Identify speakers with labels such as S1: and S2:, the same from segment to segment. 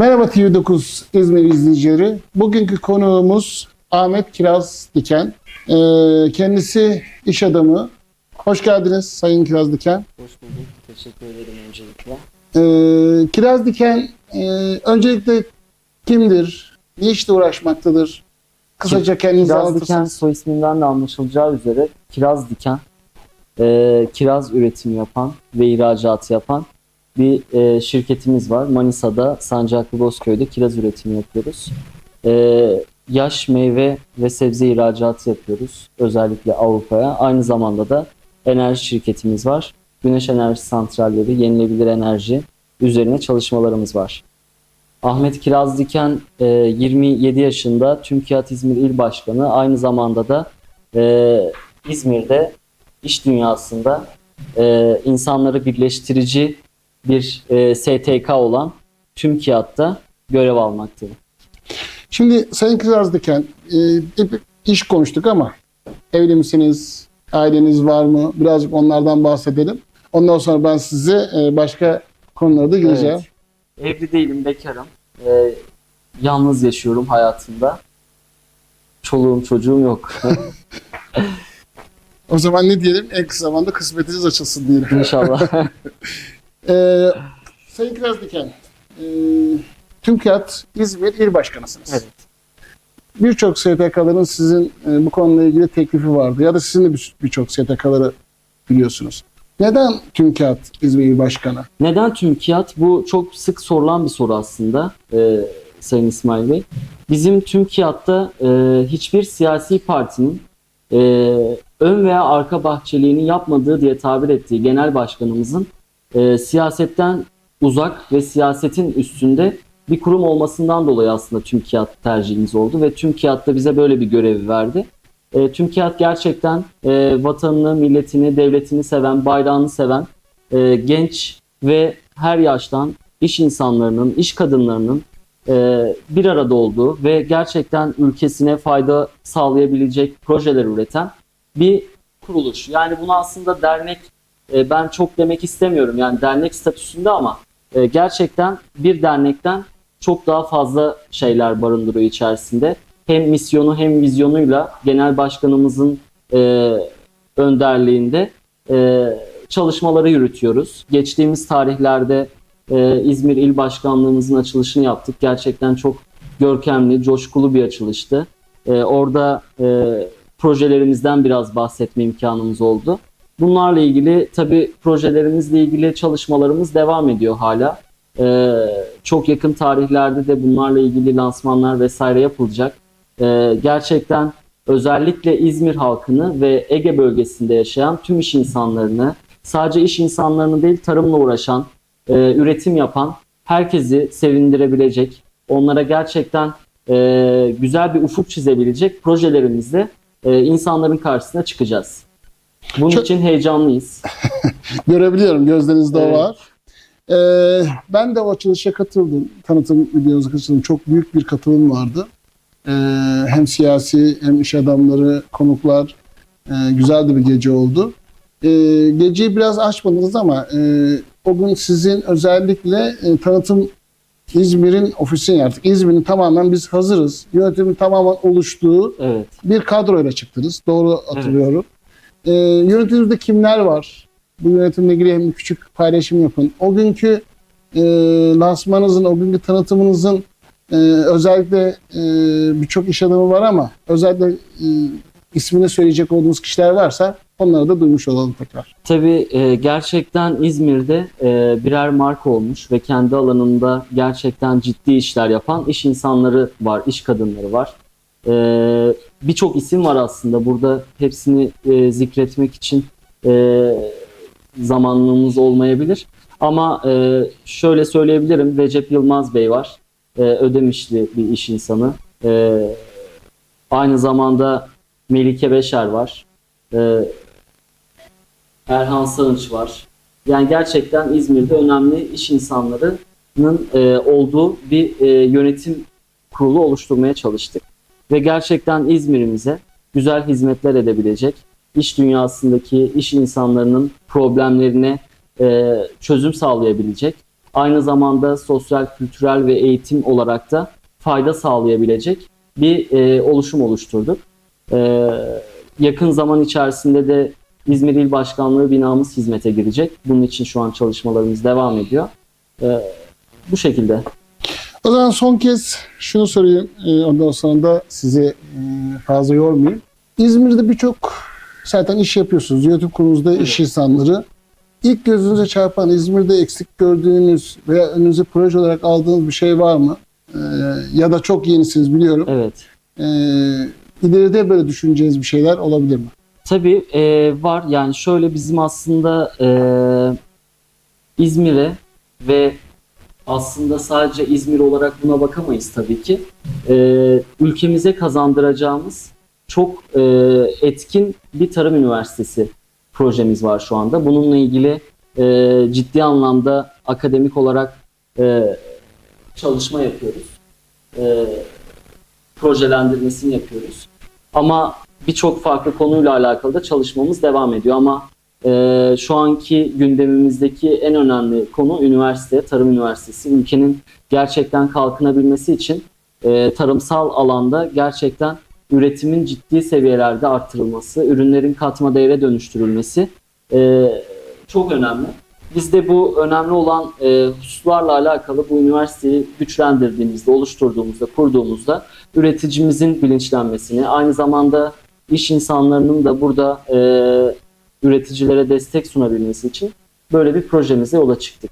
S1: Merhaba TV9 İzmir izleyicileri. Bugünkü konuğumuz Ahmet Kiraz Diken. Ee, kendisi iş adamı. Hoş geldiniz Sayın Kiraz Diken.
S2: Hoş bulduk. Teşekkür ederim öncelikle.
S1: Ee, Kiraz Diken e, öncelikle kimdir? Ne işle uğraşmaktadır? Kısaca kendinizi
S2: Kiraz Diken
S1: anlatırsanız.
S2: soy isminden de anlaşılacağı üzere Kiraz Diken, e, kiraz üretimi yapan ve ihracatı yapan bir e, şirketimiz var. Manisa'da Sancaklı Bozköy'de kiraz üretimi yapıyoruz. E, yaş meyve ve sebze ihracatı yapıyoruz. Özellikle Avrupa'ya. Aynı zamanda da enerji şirketimiz var. Güneş enerji santralleri, yenilebilir enerji üzerine çalışmalarımız var. Ahmet Kiraz Diken e, 27 yaşında TÜMKİAD İzmir İl Başkanı. Aynı zamanda da e, İzmir'de iş dünyasında e, insanları birleştirici bir e, STK olan TÜMKİAD'da görev almaktadır.
S1: Şimdi Sayın Kiraz Diken, e, iş konuştuk ama evli misiniz? Aileniz var mı? Birazcık onlardan bahsedelim. Ondan sonra ben size e, başka konulara da gireceğim.
S2: Evet. Evli değilim, bekarım. E, yalnız yaşıyorum hayatımda. Çoluğum çocuğum yok.
S1: O zaman ne diyelim? En kısa zamanda kısmetiniz açılsın diyelim.
S2: İnşallah.
S1: Ee, Sayın Kiraz Diken, e, TÜMKİAD İzmir İl Başkanısınız.
S2: evet.
S1: Birçok STK'ların sizin e, bu konuyla ilgili teklifi vardı. Ya da sizin de bir- birçok STK'ları biliyorsunuz. Neden TÜMKİAD İzmir İl Başkanı?
S2: Neden TÜMKİAD? Bu çok sık sorulan bir soru aslında e, Sayın İsmail Bey. Bizim TÜMKİAD'da e, hiçbir siyasi partinin e, ön veya arka bahçeliğini yapmadığı diye tabir ettiği genel başkanımızın e, siyasetten uzak ve siyasetin üstünde bir kurum olmasından dolayı aslında TÜMKİAD tercihimiz oldu ve TÜMKİAD da bize böyle bir görevi verdi. E, TÜMKİAD gerçekten e, vatanını, milletini, devletini seven, bayrağını seven e, genç ve her yaştan iş insanlarının, iş kadınlarının e, bir arada olduğu ve gerçekten ülkesine fayda sağlayabilecek projeler üreten bir kuruluş. Yani bunu aslında dernek e, ben çok demek istemiyorum yani dernek statüsünde ama e, gerçekten bir dernekten çok daha fazla şeyler barındırıyor içerisinde. Hem misyonu hem vizyonuyla genel başkanımızın e, önderliğinde e, çalışmaları yürütüyoruz. Geçtiğimiz tarihlerde e, İzmir İl Başkanlığımızın açılışını yaptık. Gerçekten çok görkemli, coşkulu bir açılıştı. E, orada e, projelerimizden biraz bahsetme imkanımız oldu. Bunlarla ilgili tabii projelerimizle ilgili çalışmalarımız devam ediyor hala. E, çok yakın tarihlerde de bunlarla ilgili lansmanlar vesaire yapılacak. E, gerçekten özellikle İzmir halkını ve Ege bölgesinde yaşayan tüm iş insanlarını, sadece iş insanlarını değil tarımla uğraşan, e, üretim yapan herkesi sevindirebilecek, onlara gerçekten e, güzel bir ufuk çizebilecek projelerimizle e, insanların karşısına çıkacağız. Bunun
S1: Çok-
S2: için heyecanlıyız.
S1: Görebiliyorum gözlerinizde o
S2: Evet.
S1: var. Ee, ben de o açılışa katıldım. Tanıtım videonuza katıldım. Çok büyük bir katılım vardı. Ee, hem siyasi hem iş adamları, konuklar. Ee, güzel de bir gece oldu. Ee, geceyi biraz açmadınız ama e, o gün sizin özellikle e, tanıtım İzmir'in ofisine artık İzmir'in tamamen biz hazırız. Yönetimin tamamen oluştuğu
S2: Evet.
S1: bir kadroyla çıktınız. Doğru hatırlıyorum. Ee, yönetiminizde kimler var? Bu yönetimle ilgili hem küçük paylaşım yapın. O günkü e, lansmanınızın, o günkü tanıtımınızın e, özellikle e, birçok iş adamı var ama özellikle e, ismini söyleyecek olduğunuz kişiler varsa onları da duymuş olalım tekrar.
S2: Tabii e, gerçekten İzmir'de e, birer marka olmuş ve kendi alanında gerçekten ciddi işler yapan iş insanları var, iş kadınları var. E, Birçok isim var aslında. Burada hepsini e, zikretmek için e, zamanımız olmayabilir. Ama e, şöyle söyleyebilirim. Recep Yılmaz Bey var. E, Ödemişli bir iş insanı. E, aynı zamanda Melike Beşer var. E, Erhan Sağınç var. Yani gerçekten İzmir'de önemli iş insanlarının e, olduğu bir e, yönetim kurulu oluşturmaya çalıştık. Ve gerçekten İzmir'imize güzel hizmetler edebilecek, iş dünyasındaki iş insanlarının problemlerine e, çözüm sağlayabilecek aynı zamanda sosyal, kültürel ve eğitim olarak da fayda sağlayabilecek bir e, oluşum oluşturduk. E, yakın zaman içerisinde de İzmir İl Başkanlığı binamız hizmete girecek. Bunun için şu an çalışmalarımız devam ediyor. E, bu şekilde.
S1: O zaman son kez şunu sorayım. e, Ondan sonra da sizi e, fazla yormayayım. İzmir'de birçok zaten iş yapıyorsunuz. Yönetim kurulunuzda iş insanları. İlk gözünüze çarpan İzmir'de eksik gördüğünüz veya önünüze proje olarak aldığınız bir şey var mı? E, ya da çok yenisiniz biliyorum.
S2: Evet.
S1: E, ileride böyle düşüneceğiniz bir şeyler olabilir mi?
S2: Tabii e, var. Yani şöyle bizim aslında e, İzmir'e ve aslında sadece İzmir olarak buna bakamayız tabii ki. E, ülkemize kazandıracağımız çok e, etkin bir tarım üniversitesi projemiz var şu anda. Bununla ilgili e, ciddi anlamda akademik olarak e, çalışma yapıyoruz. E, projelendirmesini yapıyoruz. Ama birçok farklı konuyla alakalı da çalışmamız devam ediyor ama e, şu anki gündemimizdeki en önemli konu üniversite, tarım üniversitesi. Ülkenin gerçekten kalkınabilmesi için e, tarımsal alanda gerçekten üretimin ciddi seviyelerde arttırılması, ürünlerin katma değere dönüştürülmesi e, çok önemli. Biz de bu önemli olan e, hususlarla alakalı bu üniversiteyi güçlendirdiğimizde, oluşturduğumuzda, kurduğumuzda üreticimizin bilinçlenmesini, aynı zamanda iş insanlarının da burada e, üreticilere destek sunabilmesi için böyle bir projemize yola çıktık.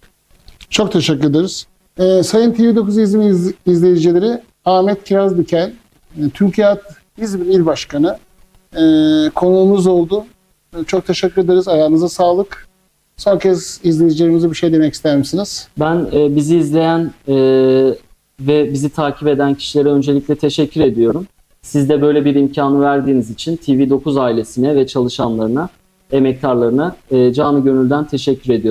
S1: Çok teşekkür ederiz. Ee, Sayın TV9 İzmir iz- izleyicileri Ahmet Kiraz Diken, e, Türkiye İzmir İl Başkanı e, konuğumuz oldu. E, Çok teşekkür ederiz. Ayağınıza sağlık. Son kez izleyicilerimize bir şey demek ister misiniz?
S2: Ben e, bizi izleyen e, ve bizi takip eden kişilere öncelikle teşekkür ediyorum. Siz de böyle bir imkanı verdiğiniz için TV9 ailesine ve çalışanlarına, emektarlarına e, canı gönülden teşekkür ediyorum.